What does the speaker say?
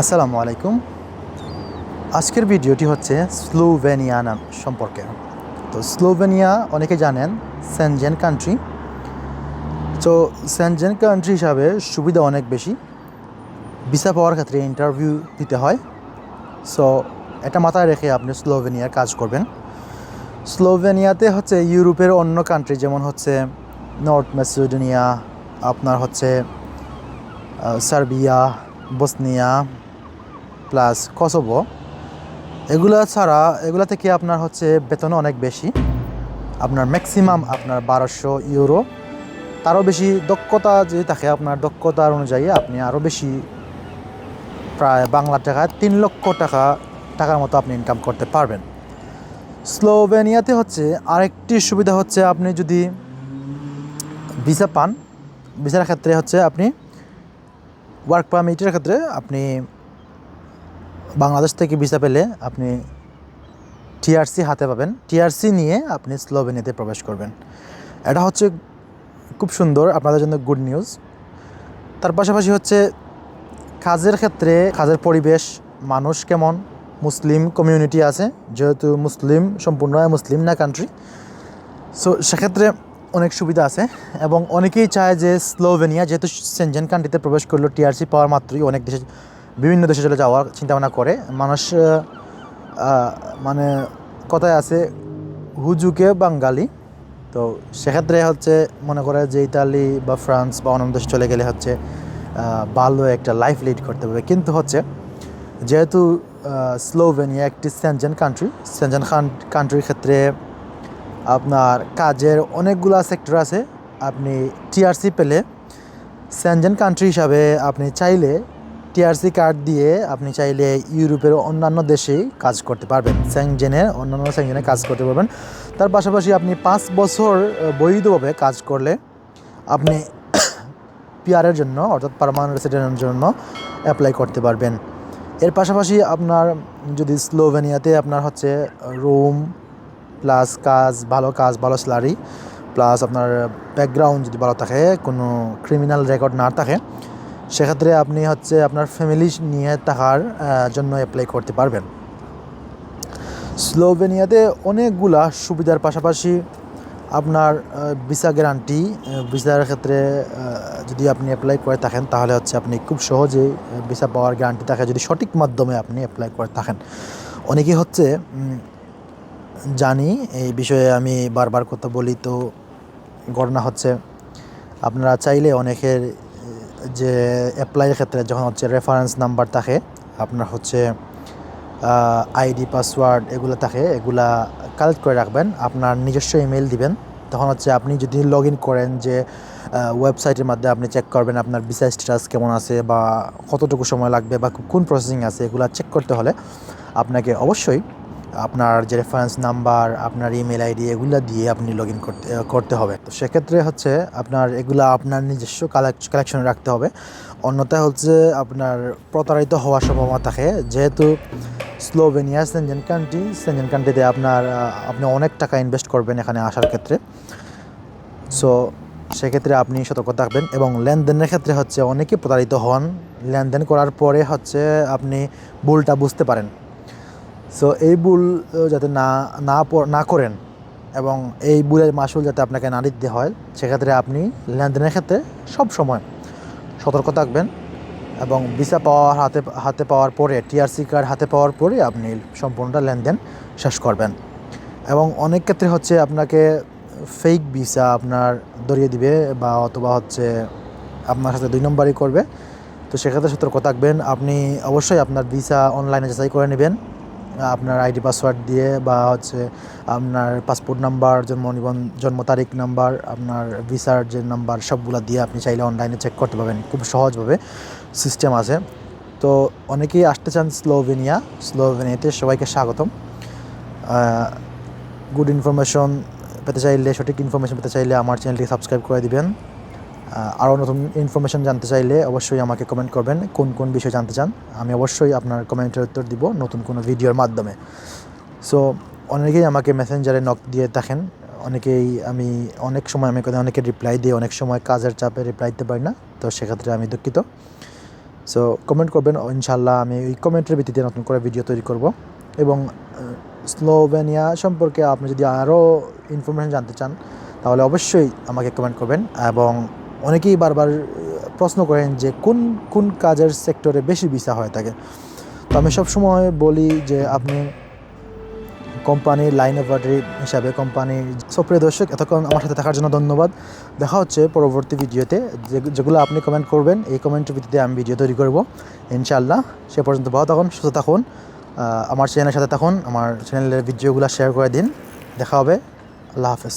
আসসালামু আলাইকুম। আজকের ভিডিওটি হচ্ছে স্লোভেনিয়া নাম সম্পর্কে। তো স্লোভেনিয়া অনেকে জানেন, সেনজেন কান্ট্রি তো সেনজেন কান্ট্রি হিসাবে সুবিধা অনেক বেশি। ভিসা পাওয়ার ক্ষেত্রে ইন্টারভিউ দিতে হয়। সো এটা মাথায় রেখে আপনি স্লোভেনিয়ার কাজ করবেন। স্লোভেনিয়াতে হচ্ছে ইউরোপের অন্য কান্ট্রি যেমন হচ্ছে নর্থ মেসিডোনিয়া আপনার হচ্ছে সার্বিয়া, বসনিয়া প্লাস কসোভো এগুলো ছাড়া এগুলো থেকে আপনার হচ্ছে বেতন অনেক বেশি? আপনার ম্যাক্সিমাম আপনার বারোশো ইউরো তারও বেশি দক্ষতা যদি থাকে, আপনার দক্ষতার অনুযায়ী আপনি আরও বেশি প্রায় বাংলা টাকায় তিন লক্ষ টাকা, টাকার মতো আপনি ইনকাম করতে পারবেন। স্লোভেনিয়াতে হচ্ছে আরেকটি সুবিধা হচ্ছে আপনি যদি ভিসা পান ভিসার ক্ষেত্রে হচ্ছে আপনি ওয়ার্ক পারমিটের ক্ষেত্রে আপনি বাংলাদেশ থেকে ভিসা পেলে আপনি টিআরসি হাতে পাবেন। টিআরসি নিয়ে আপনি স্লোভেনিয়াতে প্রবেশ করবেন। এটা হচ্ছে খুব সুন্দর, আপনাদের জন্য গুড নিউজ। তার পাশাপাশি হচ্ছে কাজের ক্ষেত্রে, কাজের পরিবেশ, মানুষ কেমন? মুসলিম কমিউনিটি আছে, যেহেতু মুসলিম, সম্পূর্ণ মুসলিম না কান্ট্রি সো সেক্ষেত্রে অনেক সুবিধা আছে এবং অনেকেই চায় যে স্লোভেনিয়া, যেহেতু সেনজেন কান্ট্রিতে প্রবেশ করল টিআরসি পাওয়ার মাত্রই অনেক দেশে বিভিন্ন দেশে চলে যাওয়ার চিন্তাভাবনা করে। মানুষ মানে কথায় আছে হুজুকে বাঙালি? তো সেক্ষেত্রে হচ্ছে মনে করে যে ইতালি বা ফ্রান্স বা অন্য দেশে চলে গেলে হচ্ছে ভালো একটা লাইফ লিড করতে পারবে কিন্তু হচ্ছে, যেহেতু স্লোভেনিয়া একটি সেনজেন কান্ট্রি সেনজেন কান্ট্রির ক্ষেত্রে আপনার কাজের অনেকগুলো সেক্টর আছে। আপনি টিআরসি পেলে সেনজেন কান্ট্রি হিসাবে আপনি চাইলে টিআরসি কার্ড দিয়ে আপনি চাইলে ইউরোপের অন্যান্য দেশে কাজ করতে পারবেন। স্যাংজেনে অন্যান্য স্যাংজেনে কাজ করতে পারবেন। তার পাশাপাশি আপনি পাঁচ বছর বৈধভাবে কাজ করলে আপনি পিআরের জন্য, অর্থাৎ পারমানেন্ট রেসিডেন্টের জন্য অ্যাপ্লাই করতে পারবেন। এর পাশাপাশি আপনার যদি স্লোভেনিয়াতে আপনার হচ্ছে রুম প্লাস কাজ, ভালো কাজ, ভালো স্যালারি প্লাস আপনার ব্যাকগ্রাউন্ড যদি ভালো থাকে, কোনো ক্রিমিনাল রেকর্ড না থাকে সেক্ষেত্রে আপনি হচ্ছে আপনার ফ্যামিলি নিয়ে থাকার জন্য অ্যাপ্লাই করতে পারবেন। স্লোভেনিয়াতে অনেকগুলা সুবিধার পাশাপাশি আপনার ভিসা গ্যারান্টি ভিসার ক্ষেত্রে যদি আপনি অ্যাপ্লাই করে থাকেন, তাহলে হচ্ছে আপনি খুব সহজেই ভিসা পাওয়ার গ্যারান্টি থাকে যদি সঠিক মাধ্যমে আপনি অ্যাপ্লাই করে থাকেন। অনেকেই হচ্ছে জানি, এই বিষয়ে আমি বারবার কথা বলি, তো ঘটনা হচ্ছে, আপনারা চাইলে অনেকের যে অ্যাপ্লাইয়ের ক্ষেত্রে যখন হচ্ছে রেফারেন্স নাম্বার থাকে, আপনার হচ্ছে আইডি পাসওয়ার্ড এগুলো থাকে, এগুলা কালেক্ট করে রাখবেন, আপনার নিজস্ব ইমেল দিবেন। তখন হচ্ছে আপনি যদি লগ ইন করেন যে ওয়েবসাইটের মাধ্যমে আপনি চেক করবেন আপনার ভিসা স্ট্যাটাস কেমন আছে বা কতটুকু সময় লাগবে বা কোন প্রসেসিং আছে, এগুলো চেক করতে হলে আপনাকে অবশ্যই আপনার যে রেফারেন্স নাম্বার আপনার ইমেল আইডি এগুলো দিয়ে আপনি লগ ইন করতে করতে হবে। তো সেক্ষেত্রে হচ্ছে আপনার এগুলা আপনার নিজস্ব কালেকশনে রাখতে হবে। অন্যথায় হচ্ছে আপনার প্রতারিত হওয়ার সম্ভাবনা থাকে। যেহেতু স্লোভেনিয়া সেনজেন কান্ট্রি সেনজেন কান্ট্রিতে আপনার আপনি অনেক টাকা ইনভেস্ট করবেন এখানে আসার ক্ষেত্রে। সো সেক্ষেত্রে আপনি সতর্ক থাকবেন এবং লেনদেনের ক্ষেত্রে হচ্ছে অনেকে প্রতারিত হন। লেনদেন করার পরে হচ্ছে আপনি ভুলটা বুঝতে পারেন। সো এই ভুল যাতে না না না করেন এবং এই ভুলের মাসুল যাতে আপনাকে না দিতে হয়, সেক্ষেত্রে আপনি লেনদেনের ক্ষেত্রে সব সময় সতর্ক থাকবেন এবং ভিসা পাওয়ার হাতে হাতে পাওয়ার পরে, টিআরসি কার্ড হাতে পাওয়ার পরে আপনি সম্পূর্ণটা লেনদেন শেষ করবেন। এবং অনেক ক্ষেত্রে হচ্ছে আপনাকে ফেক ভিসা আপনার ধরিয়ে দিবে বা অথবা হচ্ছে আপনার সাথে দুই নম্বরই করবে। তো সেক্ষেত্রে সতর্ক থাকবেন। আপনি অবশ্যই আপনার ভিসা অনলাইনে যাচাই করে নেবেন। আপনার আইডি পাসওয়ার্ড দিয়ে বা হচ্ছে আপনার পাসপোর্ট নাম্বার, জন্ম নিবন্ধন জন্ম তারিখ নাম্বার, আপনার ভিসার যে নাম্বার, সবগুলো দিয়ে আপনি চাইলে অনলাইনে চেক করতে পারবেন। খুব সহজভাবে সিস্টেম আছে। তো অনেকেই আসতে চান স্লোভেনিয়া। স্লোভেনিয়াতে সবাইকে স্বাগতম। গুড ইনফরমেশন পেতে চাইলে, সঠিক ইনফরমেশন পেতে চাইলে আমার চ্যানেলটি সাবস্ক্রাইব করে দিবেন। আরও নতুন ইনফরমেশন জানতে চাইলে অবশ্যই আমাকে কমেন্ট করবেন, কোন কোন বিষয় জানতে চান, আমি অবশ্যই আপনার কমেন্টের উত্তর দিব নতুন কোনো ভিডিওর মাধ্যমে। সো অনেকেই আমাকে মেসেঞ্জারে নক দিয়ে থাকেন, অনেকেই আমি, অনেক সময় আমি অনেকে রিপ্লাই দিই অনেক সময় কাজের চাপে রিপ্লাই দিতে পারি না, তো সেক্ষেত্রে আমি দুঃখিত। সো কমেন্ট করবেন ইনশাল্লাহ আমি ওই কমেন্টের ভিত্তিতে নতুন করে ভিডিও তৈরি করব। এবং স্লোভেনিয়া সম্পর্কে আপনি যদি আরও ইনফরমেশন জানতে চান, তাহলে অবশ্যই আমাকে কমেন্ট করবেন এবং অনেকেই বারবার প্রশ্ন করেন যে কোন কোন কাজের সেক্টরে বেশি ভিসা হয়ে থাকে তো আমি সবসময় বলি যে আপনি কোম্পানির লাইন অফ হিসাবে কোম্পানির সপ্রিয় দর্শক, এতক্ষণ আমার সাথে থাকার জন্য ধন্যবাদ। দেখা হচ্ছে পরবর্তী ভিডিওতে যেগুলো আপনি কমেন্ট করবেন, এই কমেন্টের ভিত্তিতে আমি ভিডিও তৈরি করব। ইনশাআল্লাহ, সে পর্যন্ত ভালো থাকুন, সুস্থ থাকুন। আমার চ্যানেলের সাথে থাকুন, আমার চ্যানেলের ভিডিওগুলো শেয়ার করে দিন। দেখা হবে, আল্লাহ হাফেজ।